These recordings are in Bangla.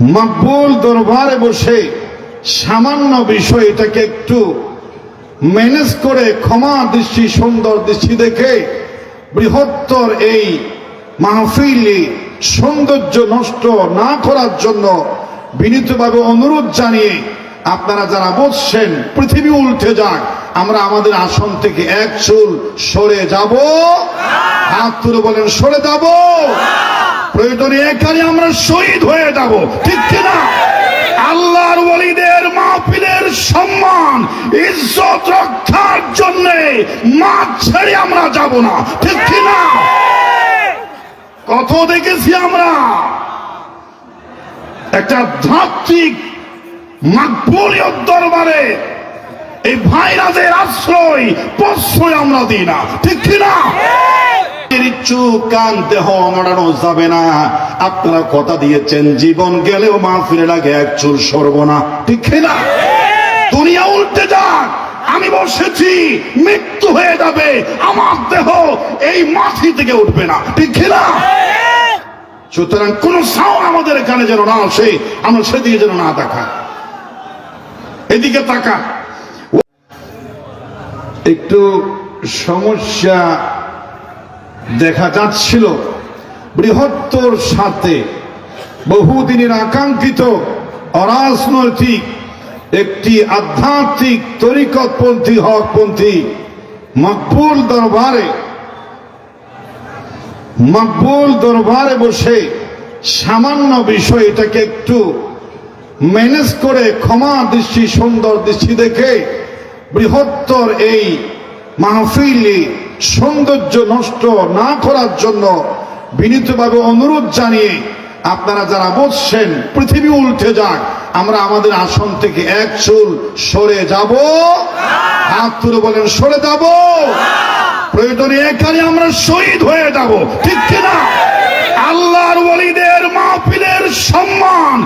মকবুল দরবারে বসে সামান্য বিষয় এটাকে একটু ম্যানেজ করে ক্ষমা দৃষ্টি, সুন্দর দৃষ্টি দেখে বৃহত্তর এই মাহফিলি সৌন্দর্য নষ্ট না করার জন্য বিনীতভাবে অনুরোধ জানিয়ে আপনারা যারা বসছেন, পৃথিবী উল্টে যাক। আমরা আমাদের আসন থেকে এক চুল সরে যাব। হাত তুলে বলেন, সরে যাব। প্রয়োজনে এখানে আমরা শহীদ হয়ে যাব। ঠিক কিনা? আল্লাহর ওলিদের মাহফিলের সম্মান, ইজ্জত রক্ষার জন্য মাঠ ছেড়ে আমরা যাব না। ঠিক কিনা? কত দেখেছি আমরা? একটা ধাত্রিক মাকবুলিয়ত দরবারে এই ভাইরাসের আশ্রয় প্রশ্রয় আমরা দিই না, ঠিক কিনা? চুপ কান, দেহ যাবে না। আপনারা কথা দিয়েছেন, জীবন গেলেও মা ফিরে লাগে এক চুল সরব না ঠিক কিনা? দুনিয়া উল্টে যাক, আমি বসেছি, মৃত্যু হয়ে যাবে, আমার দেহ এই মাটি থেকে উঠবে না, ঠিক কিনা? সুতরাং কোন সাও আমাদের এখানে যেন না আসে, আমরা সেদিকে যেন না দেখা এদিকে তাকা একটু সমস্যা দেখা যাচ্ছিল। বৃহত্তর সাথে বহুদিনের আকাঙ্ক্ষিত অরাজনৈতিক একটি আধ্যাত্মিক তরিকতপন্থী, হকপন্থী মকবুল দরবারে মকবুল দরবারে বসে সামান্য বিষয় এটাকে একটু ম্যানেজ করে ক্ষমা দৃষ্টি, সুন্দর দৃষ্টি দেখে বৃহত্তর এই মাহফিলি সৌন্দর্য নষ্ট না করার জন্য বিনীতভাবে অনুরোধ জানিয়ে আপনারা যারা বসছেন, পৃথিবী উল্টে যাক, আমরা আমাদের আসন থেকে এক চুল সরে যাব। হাত তুলে বলেন, সরে যাব। প্রয়োজনে এখানে আমরা শহীদ হয়ে যাব। ঠিক কিনা? আল্লাহর ওলিদের মাহফিলের সম্মান,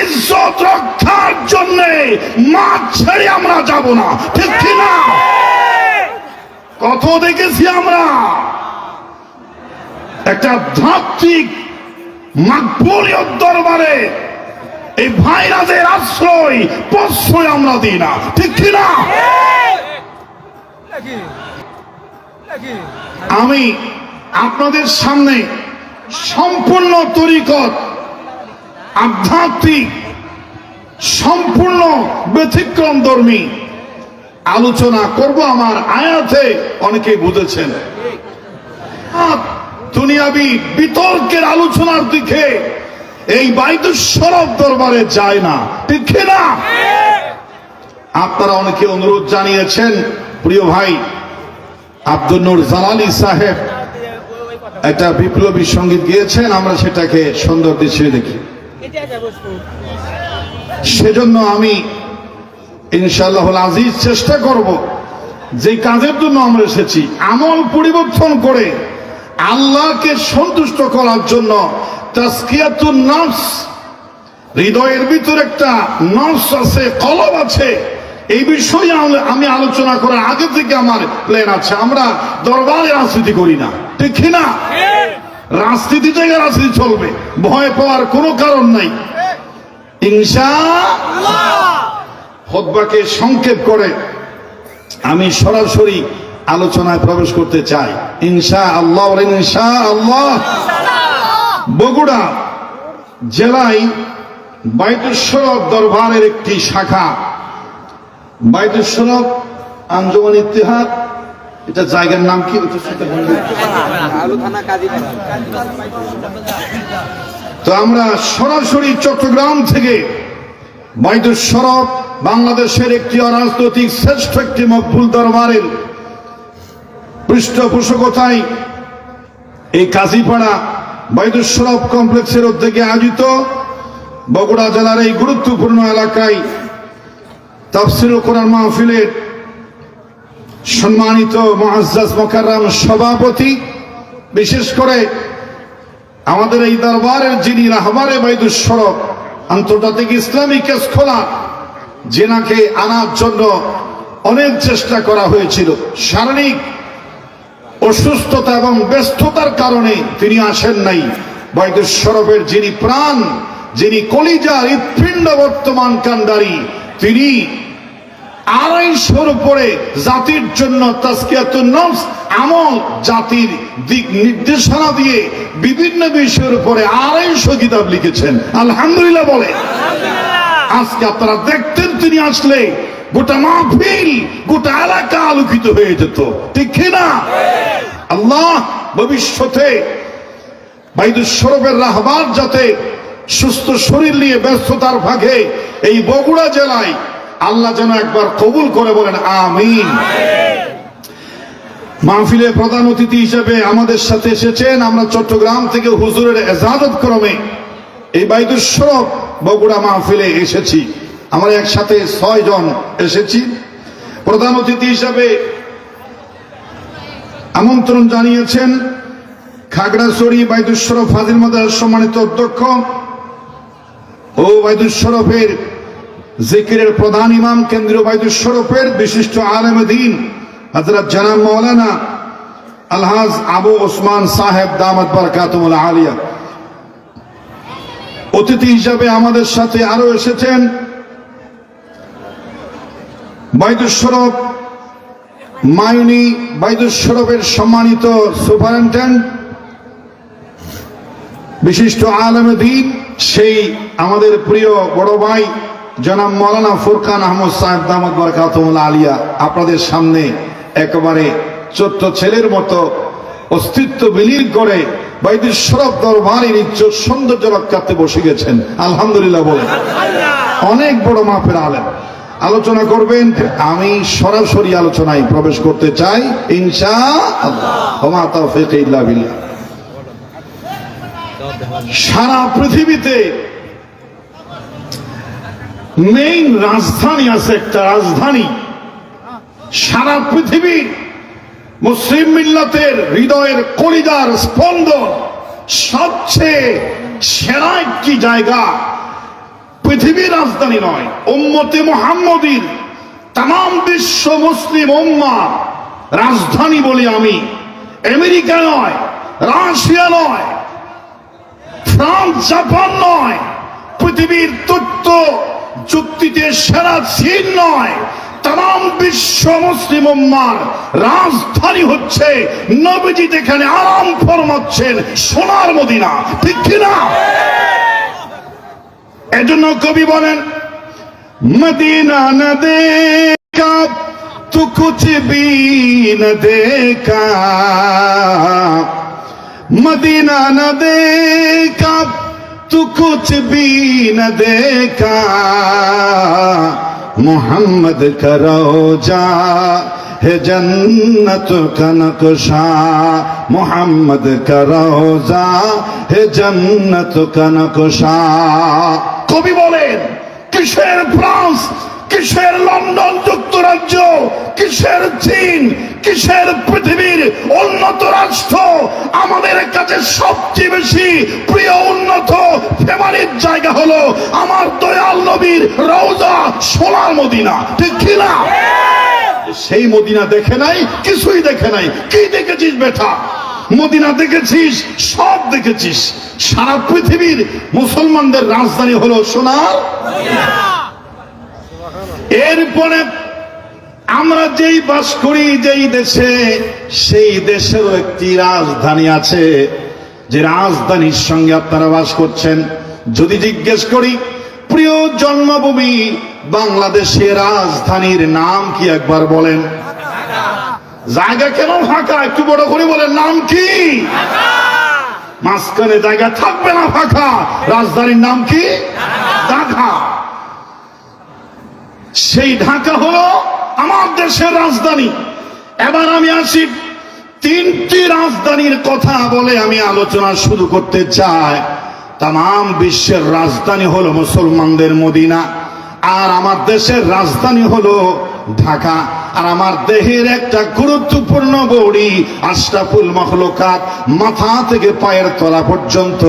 ইজ্জত রক্ষার জন্য মাঠ ছেড়ে আমরা যাব না। ঠিক কিনা কত দেখেছি আমরা? একটা ধাত্রিক মাকবুলিয়ত দরবারে এই ভাইরাসের আশ্রয়, প্রশ্রয় আমরা দিই না। ঠিক কিনা আমি আপনাদের সামনে সম্পূর্ণ তরিকত আধ্যাত্মিক, সম্পূর্ণ ব্যতিক্রম ধর্মী আলোচনা করব আমার আয়াতে। অনেকেই বুঝেছেন। দুনিয়াবি বিতর্কের আলোচনার দিকে এই বাইদুস্বরব দরবারে যায় না। ঠিক না আপনারা অনেকে অনুরোধ জানিয়েছেন, প্রিয় ভাই, আব্দুল নূর জালালি সাহেব, একটা বিপ্লবী সংগীত গিয়েছেন, আমরা সেটাকে সুন্দর দৃশ্যে দেখি। সেজন্য আমি ইনশাল্লাহ আজিজ চেষ্টা করব যে কাজের জন্য আমরা এসেছি আমল পরিবর্তন করে আল্লাহকে সন্তুষ্ট করার জন্য তাস্কিয়াতুন নফস হৃদয়ের ভিতর একটা নফস আছে কলব আছে। এই বিষয়ে আমি- আমি আলোচনা করার আগে থেকে আমার প্ল্যান আছে। আমরা দরবারে রাজনীতি করি না। ঠিক না? রাজনীতি জায়গায় রাজনীতি চলবে। ভয় পাওয়ার কোনো কারণ নাই। খোদবাকে সংক্ষেপ করে আমি সরাসরি আলোচনায় প্রবেশ করতে চাই। ইনশা আল্লাহ ইনশা আল্লাহ বগুড়া জেলায় বাইতুস্বরব দরবারের একটি শাখা। বাইতুস্বরব আঞ্জমান ইতিহাদ এটা জায়গার নাম কি? তো আমরা সরাসরি চট্টগ্রাম থেকে বৈদ্যস্বরব বাংলাদেশের একটি অরাজনৈতিক শ্রেষ্ঠ একটি মকবুল দরবারের পৃষ্ঠপোষকতায় এই কাজীপাড়া বৈদ্যস্বরব কমপ্লেক্সের উদ্যোগে আয়োজিত বগুড়া জেলার এই গুরুত্বপূর্ণ এলাকায় তাফসিল কোরআন মাহফিলের সম্মানিত মহাজ্জাজ মোকাররাম সভাপতি, বিশেষ করে আমাদের এই দরবারের যিনি রাহবারে বাইদুস সরব আন্তর্জাতিক ইসলামী কেস খোলা জেনাকে আনার জন্য অনেক চেষ্টা করা হয়েছিল। শারীরিক অসুস্থতা এবং ব্যস্ততার কারণে তিনি আসেন নাই। বৈদুস সরবের যিনি প্রাণ, যিনি কলিজার হৃৎপিণ্ড বর্তমান কান্ডারি তিনি আড়াইশোর উপরে জাতির জন্য তাস্কিয়াতুন নফস আমল জাতির দিক নির্দেশনা দিয়ে বিভিন্ন বিষয়ের উপরে আড়াইশো কিতাব লিখেছেন। আলহামদুলিল্লাহ বলে। আজকে আপনারা দেখতেন তিনি আসলে গোটা মাহফিল গোটা এলাকা আলোকিত হয়ে যেত। ঠিক না আল্লাহ ভবিষ্যতে বাইদুর সরবের রাহবার যাতে সুস্থ শরীর নিয়ে ব্যস্ততার ভাগে এই বগুড়া জেলায় আল্লাহ যেন একবার কবুল করে বলেন, আমিন। মাহফিলে প্রধান অতিথি হিসেবে আমাদের সাথে এসেছেন আমরা চট্টগ্রাম থেকে হুজুরের এজাজত ক্রমে এই বাইদুর সরব বগুড়া মাহফিলে এসেছি। আমরা একসাথে ছয় জন এসেছি। প্রধান অতিথি হিসাবে আমন্ত্রণ জানিয়েছেন খাগড়াছড়ি বাইদুর শরফ ফাজিল মাদার সম্মানিত অধ্যক্ষ ও বাইদুর শরফের জিকিরের প্রধান ইমাম কেন্দ্রীয় বাইদুর শরফের বিশিষ্ট আলেম দিন হজরত জানাব মৌলানা আলহাজ আবু ওসমান সাহেব দামত বরকাতুল আলিয়া। অতিথি হিসাবে আমাদের সাথে আরও এসেছেন মাইনি বাইদুর শরফের সম্মানিত সুপারিনটেন্ডেন্ট, বিশিষ্ট আলম দিন, সেই আমাদের প্রিয় বড় ভাই জনাব মৌলানা ফুরকান আহমদ সাহেব দামদ বরকাতুল আলিয়া, আপনাদের সামনে একেবারে ছোট্ট ছেলের মতো অস্তিত্ব বিলীন করে বৈদিক সরব দরবারের ইজ্জত সৌন্দর্য রক্ষাতে বসে গেছেন। আলহামদুলিল্লাহ বলে অনেক বড় মাপের আলেম। আলোচনা করবেন, আমি সরাসরি আলোচনায় প্রবেশ করতে চাই ইনশা সারা পৃথিবীতে মেইন রাজধানী আছে একটা রাজধানী। সারা পৃথিবী মুসলিম মিল্লাতের হৃদয়ের কলিদার স্পন্দন সবচেয়ে সেরা একটি জায়গা। পৃথিবীর রাজধানী নয় ওম্মতে মোহাম্মদীর তাম বিশ্ব মুসলিম ওম্মা রাজধানী বলি আমি। আমেরিকা নয়, রাশিয়া নয়, ফ্রান্স, জাপান নয়, পৃথিবীর তথ্য চুক্তিতে সেরা চীন নয়। তাম বিশ্ব মুসলিম উম্মার রাজধানী হচ্ছে নবীজি এখানে আরাম ফরমাচ্ছেন সোনার মদিনা। ঠিক কিনা? এজন্য কবি বলেন, মদিনা না দেখা, তু কুছ না দেখা। মদিনা না দেখা تو کچھ بھی نہ دیکھا محمد کرو جا ہے جنت کا نقشہ محمد کا روزہ ہے جنت کا نقشہ কবি বলেন কিসের ফ্রান্স কিসের লন্ডন যুক্তরাজ্য কিসের চীন কিসের পৃথিবীর উন্নত রাষ্ট্র আমাদের কাছে সবচেয়ে বেশি প্রিয় উন্নত ফেমারির জায়গা হলো আমার দয়াল নবীর রওজা সোনার মদিনা। ঠিক কিনা সেই মদিনা দেখে নাই কিছুই দেখে নাই। কি দেখেছিস বেটা? মদিনা দেখেছিস সব দেখেছিস। সারা পৃথিবীর মুসলমানদের রাজধানী হলো সোনার এরপরে আমরা যেই বাস করি, যেই দেশে, সেই দেশেরও একটি রাজধানী আছে। যে রাজধানীর সঙ্গে আপনারা বাস করছেন, যদি জিজ্ঞেস করি, প্রিয় জন্মভূমি বাংলাদেশের রাজধানীর নাম কি একবার বলেন? জায়গা কেন ফাঁকা? একটু বড় করে বলেন, নাম কি? মাঝখানে জায়গা থাকবে না ফাঁকা। রাজধানীর নাম কি? ঢাকা। সেই ঢাকা হলো দেশের রাজধানী। এবার আমি আসি তিনটি রাজধানীর কথা বলে আমি আলোচনা শুরু করতে চাই। তাম বিশ্বের রাজধানী হলো মুসলমানদের মদিনা, আর আমার দেশের রাজধানী হলো ঢাকা। আর আমার দেহের একটা গুরুত্বপূর্ণ বড়ি আশরাফুল মখলুকাত মাথা থেকে পায়ের তলা পর্যন্ত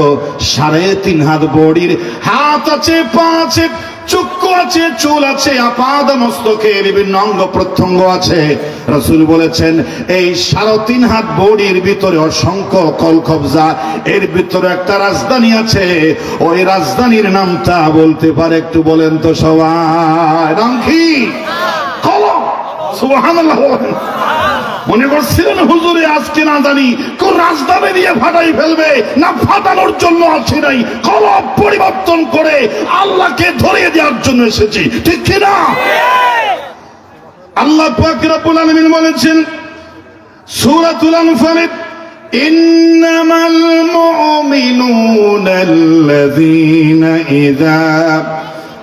সাড়ে তিন হাত বড়ির। হাত আছে, পা আছে চক্ষু আছে, চুল আছে, আপাদ মস্তকে বিভিন্ন অঙ্গ প্রত্যঙ্গ আছে। রসুল বলেছেন, এই সাড়ে তিন হাত বডির ভিতরে অসংখ্য কলকবজা, এর ভিতরে একটা রাজধানী আছে। ওই রাজধানীর নামটা বলতে পারে, একটু বলেন তো সবাই। নাম কি। মনে করছিলেন হুজুরে আজকে না জানি কোন রাজধানী দিয়ে ফাটাই ফেলবে না ফাটানোর জন্য আছি নাই কলব পরিবর্তন করে আল্লাহকে ধরিয়ে দেওয়ার জন্য এসেছি ঠিক কিনা আল্লাহ পাক রব্বুল আলামিন বলেছেন সূরাতুল আনফাল إنما المؤمنون الذين إذا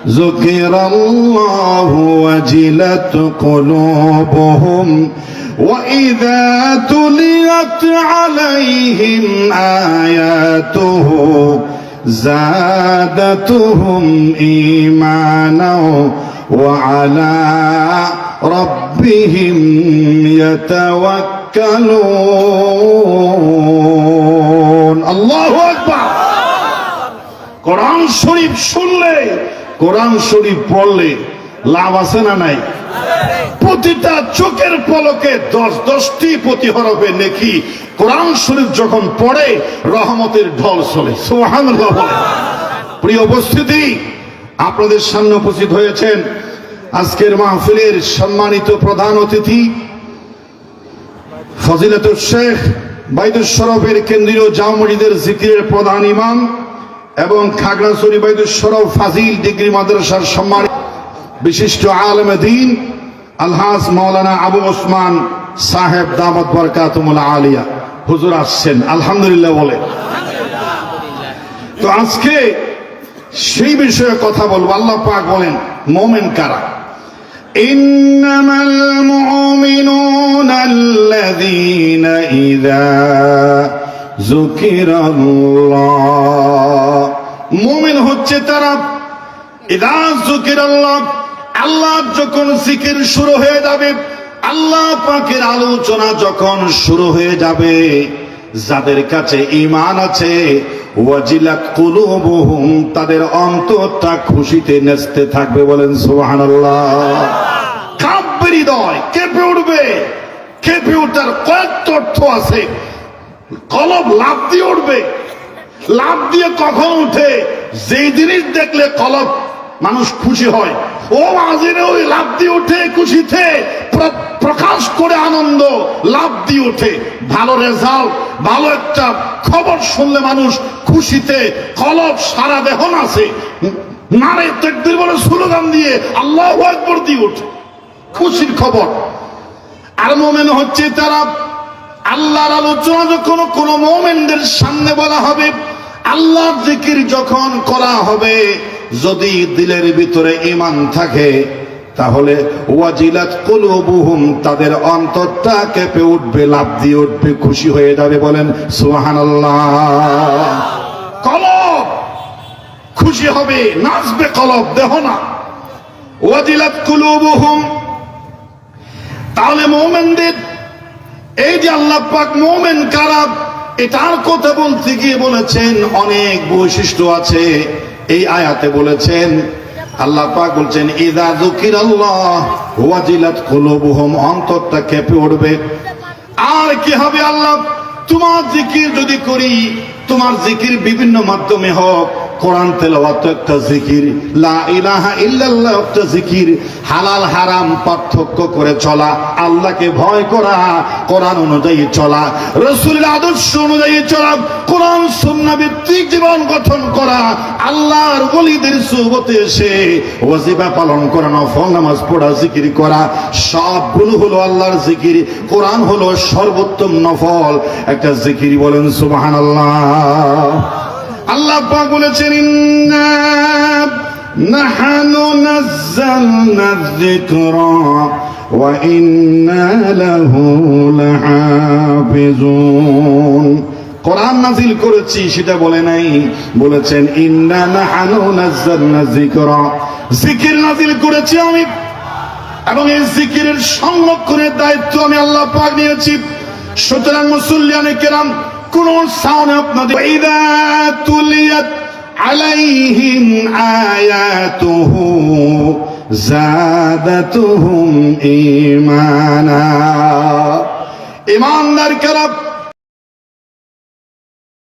ذكر الله وجلت قلوبهم وإذا تليت عليهم آياته زادتهم إيمانا وعلى ربهم يتوكلون الله أكبر قرآن شريف شلي কোরআন শরীফ পড়লে লাভ আছে না নাই প্রতিটা চোখের পলকে দশ দশটি প্রতি হরফে নেকি কোরআন শরীফ যখন পড়ে, রহমতের ঢল চলে বলে। প্রিয় উপস্থিতি, আপনাদের সামনে উপস্থিত হয়েছেন আজকের মাহফিলের সম্মানিত প্রধান অতিথি ফজিলাতুল শেখ বাইদুল শরফের কেন্দ্রীয় জামা মসজিদের জিকিরের প্রধান ইমাম এবং খাগড়াছড়ি বাইদুল শরফ ফাজিল ডিগ্রি মাদ্রাসার সম্মানিত বিশিষ্ট আলম দিন আলহাজ মাওলানা আবু ওসমান সাহেব দামত বরকাতুমুল আলিয়া হুজুর আসছেন আলহামদুলিল্লাহ বলে তো আজকে সেই বিষয়ে কথা বলবো আল্লাহ পাক বলেন মোমেন কারা إنما المؤمنون الذين إذا ذكر الله মুমিন হচ্ছে তারা। ইদা যুকির আল্লাহ আল্লাহ যখন জিকির শুরু হয়ে যাবে, আল্লাহ পাকের আলোচনা যখন শুরু হয়ে যাবে, যাদের কাছে ইমান আছে, ওয়াজিলাত কুলুবুহুম, তাদের অন্তরটা খুশিতে নেচতে থাকবে বলেন সুবহানাল্লাহ। কাঁপবে হৃদয় কেঁপে উঠবে। কেঁপে উঠার কয়েকটা অর্থ আছে। কলব লাভ দিয়ে উঠবে। লাভ দিয়ে কখন উঠে? যেই জিনিস দেখলে কলব মানুষ খুশি হয়, ও আজিরে ওই লাভ দিয়ে উঠে খুশিতে প্রকাশ করে আনন্দ লাভ দিয়ে উঠে। ভালো রেজাল্ট ভালো একটা খবর শুনলে মানুষ খুশিতে কলব সারা দেহ আছে নারে তেকবির বলে স্লোগান দিয়ে আল্লাহ একবার দিয়ে উঠে। খুশির খবর। আর মোমেন হচ্ছে তারা আল্লাহর আলোচনা যখন কোন মোমেনদের সামনে বলা হবে, আল্লাহর জিকির যখন করা হবে, যদি দিলের ভিতরে ইমান থাকে, তাহলে ওয়াজিলাত কুলুবুহুম, তাদের অন্তরটা কেঁপে উঠবে লাভ দিয়ে উঠবে, খুশি হয়ে যাবে বলেন, সুবহানাল্লাহ। কলব! খুশি হবে, নাচবে কলব, দেহ না। ওয়াজিলাত কুলুবুহুম, তাহলে মোমেনদের এই যে আল্লাহ পাক মোমেন কারা এটার কথা বলতে গিয়ে বলেছেন, অনেক বৈশিষ্ট্য আছে। এই আয়াতে বলেছেন, আল্লাহ পাক বলছেন, ইদা যুকির আল্লাহ ওয়াজিলাত কুলুবুহুম অন্তরটা কেঁপে উঠবে। আর কি হবে আল্লাহ? তোমার জিকির যদি করি, তোমার জিকির বিভিন্ন মাধ্যমে হোক কোরআন তেলাওয়াত একটা জিকির। লা ইলাহা ইল্লাল্লাহ একটা জিকির। হালাল, হারাম পার্থক্য করে চলা, আল্লাহকে ভয় করা, কোরআন অনুযায়ী চলা, রসুলের আদর্শ অনুযায়ী চলা, কোরআন, সুন্না ভিত্তিক জীবন গঠন করা, আল্লাহর গলিদের সুবতে এসে ওয়াজিবা পালন করা, নফল নামাজ পড়া, জিকির করা সবগুলো হলো আল্লাহর জিকির। কোরআন হলো সর্বোত্তম নফল। একটা জিকির বলেন সুবহানাল্লাহ। আল্লাহ পাক বলেছেন, ইন্না নাহানু নাযালনা যিকরা ওয়া ইন্না লাহু লাহাফিজুন। কোরআন নাজিল করেছি, সেটা বলে নাই। বলেছেন, ইন্না নাহানু নাযালনা যিকরা। জিকির নাজিল করেছি আমি, এবং এই জিকিরের সংরক্ষণের দায়িত্ব আমি আল্লাহ পাক নিয়েছি। সুতরাং মুসল্লিয়ানে কেরাম কোন সাউন্ড আপনাদের ইদা তুলিয়াত আলাইহিম আয়াতুহু জাদাতুহুম ঈমানা ইমানদার কারাম